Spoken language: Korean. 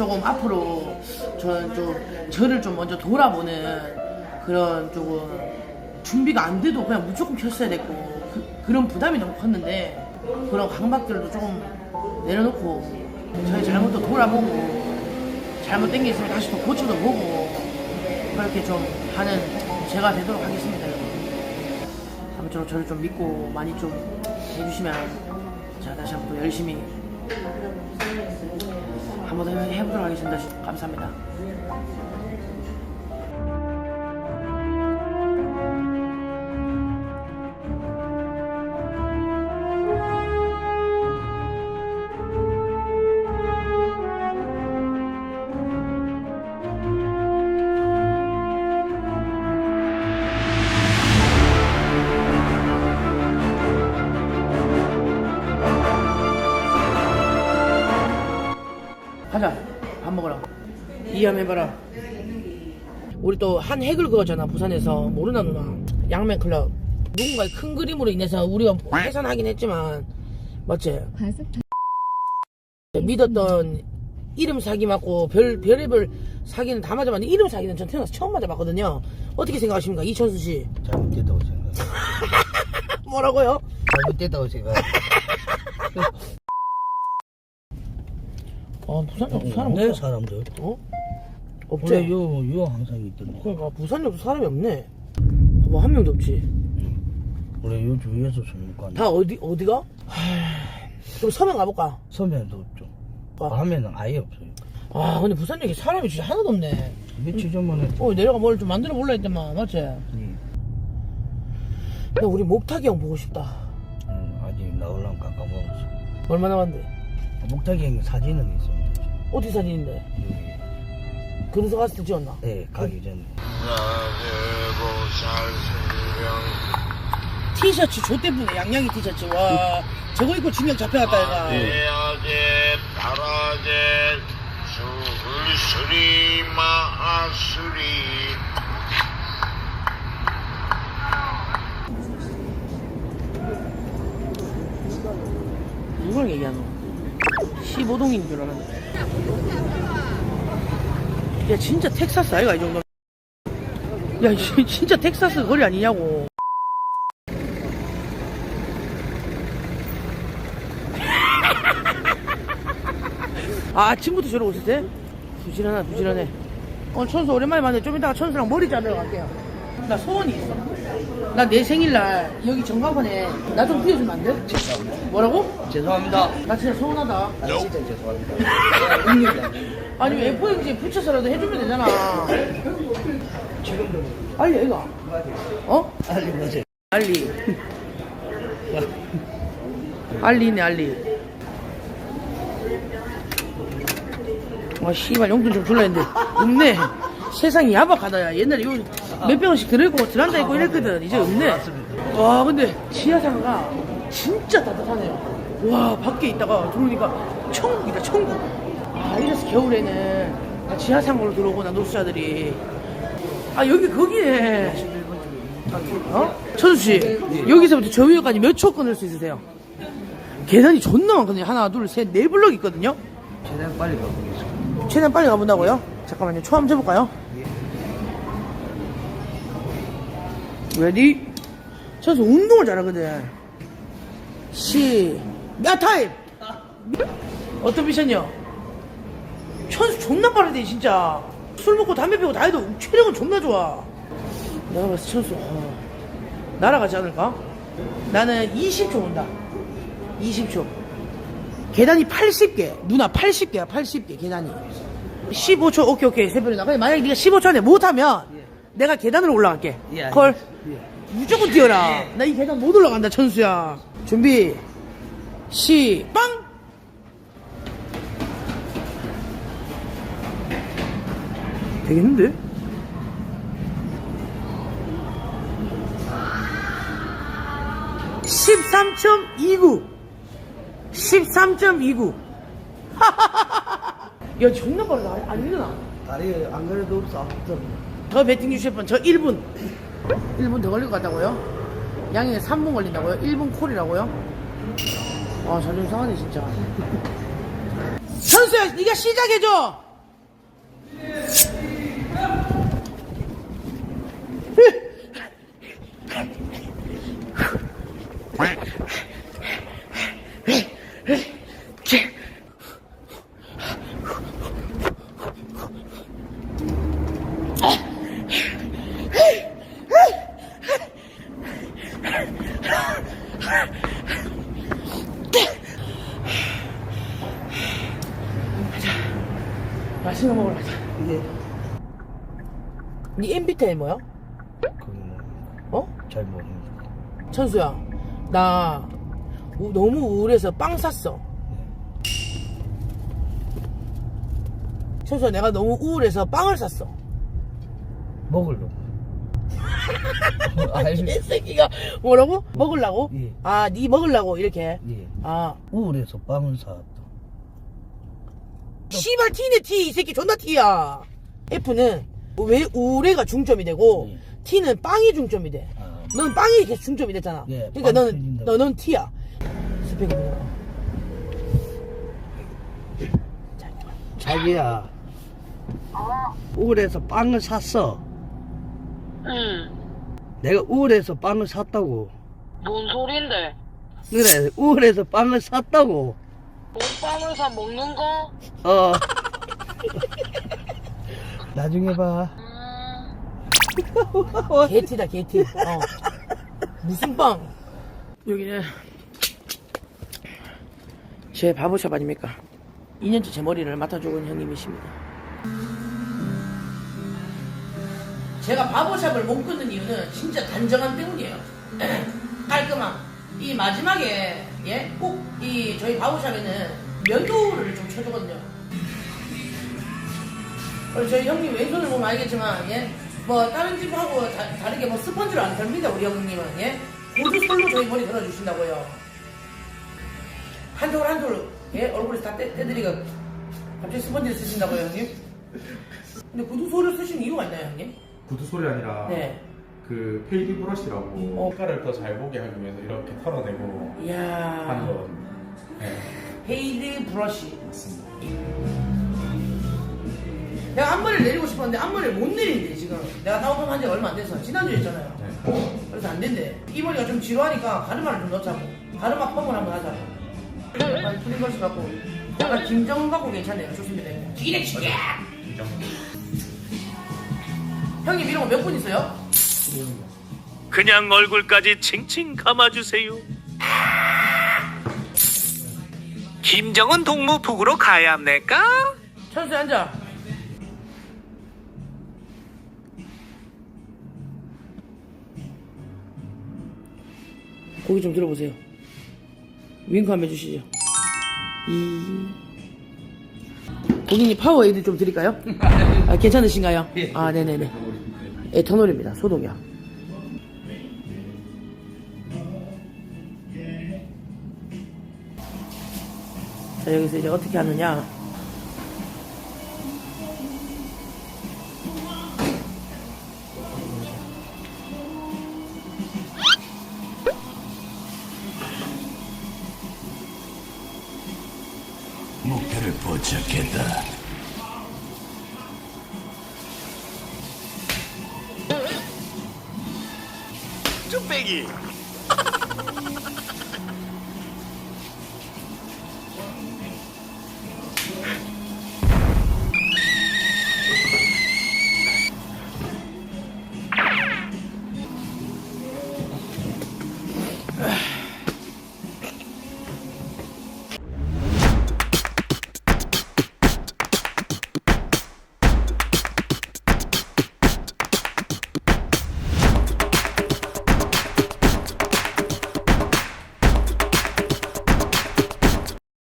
조금 앞으로 저는 좀 저를 좀 먼저 돌아보는 그런 조금 준비가 안 돼도 그냥 무조건 켰어야 됐고 그, 런 부담이 너무 컸는데 그런 강박들도 조금 내려놓고 저희 잘못도 돌아보고 잘못된 게 있으면 다시 또 고쳐도 보고 그렇게 좀 하는 제가 되도록 하겠습니다 아무쪼록 저를 좀 믿고 많이 좀 해주시면 제가 다시 한번 또 열심히 한번 더 해보도록 하겠습니다. 감사합니다 먹으러 이해함 해봐라 우리 또 한 핵을 그었잖아 부산에서 모르나 누나 양면 클럽 누군가의 큰 그림으로 인해서 우리가 해산하긴 했지만 맞지? 과속 믿었던 이름 사기 맞고 별, 별의별 사기는 다 맞아봤는데 이름 사기는 전 태어나서 처음 맞아봤거든요 어떻게 생각하십니까 이천수 씨 잘못됐다고 생각. 뭐라고요? 잘못됐다고 생각. 아 부산에 사람 내 없어 사람들. 어? 없지? 원래 요, 요 항상 있던데. 그러니까 없어 사람이 없네 뭐한 명도 없지 원래 요 주위에서 전문가. 다 어디 어디가? 좀 서면 가볼까? 서면도 없죠. 아. 밤에는 아예 없어요. 아 근데 부산역에 사람이 진짜 하나도 없네 며칠 전만에 어 내려가 뭘 좀 만들어 볼라 했더만 맞지? 야 이, 우리 목탁이 형 보고 싶다 음, 아직 나올랑 깎아먹었어. 얼마 남았는데? 목탁이 형 사진은 있습니다. 어디 사진인데? 여기. 그래서 갔을 때 찍었나? 네, 가기 전에. 티셔츠 좆대쁘네 양양이 티셔츠 와 저거 입고 진영 잡혀갔다 얘가 해야제 바라제 수술수리 마수리 누구랑 얘기하노? 15동인 줄 알았는데 야 진짜 텍사스 아이가 이 정도 야 이- 진짜 텍사스 거리 아니냐고. 아 아침부터 저러고 있었대? 부지런하다 부지런해 오늘 천수 오랜만에 만나좀 이따가 천수랑 머리 자르러 갈게요. 나 소원이 있어 나 내 생일날 여기 전광판에 나좀 띄워주면 안 돼? 뭐라고? 죄송합니다. 나 진짜 서운하다 아, 진짜 죄송합니다. 아니 F4용지에 붙여서라도 해주면 되잖아 알리 애가 어? 아니, 뭐지? 알리 알리네 알리 아 씨발 용돈 좀 줄라 했는데 없네 세상이 야박하다 야 옛날에 요 몇백 원씩 들고 들한다 있고 이랬거든. 이제 없네. 와 근데 지하상가 진짜 따뜻하네요. 와 밖에 있다가 들어오니까 천국이다 천국. 아 이래서 겨울에는 다 지하상가로 들어오구나 노숙자들이. 아 여기 거기네 어? 천수씨 여기서부터 저 위에까지 몇 초 끊을 수 있으세요? 계단이 존나 많거든요. 하나 둘 셋 네 블럭 있거든요. 최대한 빨리 가보겠습니다. 최대한 빨리 가본다고요? 잠깐만요. 초 한번 재볼까요? 레디? 천수 운동을 잘하거든. 시... 야 타임! 어떤 미션이요? 천수 존나 빠르대 진짜. 술 먹고 담배 피우고 다 해도 체력은 존나 좋아. 내가 봤을 때 천수 어, 날아가지 않을까? 나는 20초 온다. 20초. 계단이 80개. 누나 80개야 80개 계단이. 15초 오케이 오케이. 세별이 나 근데 만약에 네가 15초 안에 못하면 내가 계단으로 올라갈게. 예, 콜 예. 무조건 뛰어라. 나 이 계단 못 올라간다 천수야. 준비. 시 빵. 되겠는데? (13.29) 13.29 야 존나 빠르다. 안 일어나. 다리 안 그래도 없어. 저 배팅 주실 분, 저 1분. 1분 더 걸릴 것 같다고요? 양에 3분 걸린다고요? 1분 콜이라고요? 아, 자존심 상하네, 진짜. 천수야, 네가 시작해줘! 맛있는 거 먹으러 가자. 이게 니 MBTI 뭐야? 뭐 어? 잘 모르는 천수야, 나 우- 너무 우울해서 빵 샀어. 천수야, 내가 너무 우울해서 빵을 샀어. 먹으려고 이 아니 새끼가 뭐라고? 먹으려고? 예. 아, 니 먹으려고 이렇게. 예 아, 우울해서 빵을 사왔다 씨발 T네 T 이 새끼 존나 T야. F는 왜 우울해가 중점이 되고 예. T는 빵이 중점이 돼. 아, 넌 빵이 이렇게 중점이 됐잖아. 예, 그러니까 빵 너는. 너, 넌 T야. 스펙이 뭐야? 자기야 우울해서 빵을 샀어 응. 내가 우울해서 빵을 샀다고 뭔 소린데? 그래 우울해서 빵을 샀다고 몸빵을 사 먹는 거? 어 나중에 봐 음. 개티다 개티. 어. 무슨 빵? 여기는 제 바보샵 아닙니까? 2년째 제 머리를 맡아주고 있는 형님이십니다. 제가 바보샵을 못 끊는 이유는 진짜 단정한 때문이에요. 깔끔함. 이 마지막에 예? 꼭 이 저희 바보샵에는 면도를 좀 쳐주거든요. 그리고 저희 형님 왼손을 보면 알겠지만 예? 뭐 다른 집하고 다, 다르게 뭐 스펀지로 안 털립니다 우리 형님은 예? 고주 솔로 저희 머리 들어주신다고요 한톨 한톨 예? 얼굴에 다 떼, 떼드리고 갑자기 스펀지를 쓰신다고요 형님? 근데 구두 솔을 쓰신 이유가 있나요 형님? 구두 소리 아니라 네 그 페이디 브러쉬라고 어. 색깔을 더 잘 보게 하기 위해서 이렇게 털어내고 하는 이야 거거든요. 네, 페이드 브러쉬 맞습니다. 내가 앞머리를 내리고 싶었는데 앞머리를 못 내린대 지금 내가 다운펌 한지 얼마 안 돼서 지난주에 했잖아요 네. 그래서 안 된대. 이 머리가 좀 지루하니까 가르마를 좀 넣자고. 가르마 펌을 한번 하자고. 약간 프리버시 갖고. 약간 김정은 갖고 괜찮네요. 좋습니다. 기대치게! 이정 형님 이런 거 몇 분 있어요? 그냥 얼굴까지 칭칭 감아주세요. 김정은 동무 북으로 가야 합니까? 천수에 앉아. 고기 좀 들어보세요. 윙크 한번 해주시죠. 이. 고객님 파워에이드 좀 드릴까요? 아, 괜찮으신가요? 아, 네네네. 에터놀입니다. 소독약. 자, 여기서 이제 어떻게 하느냐. 시작했다. 쭈빼기!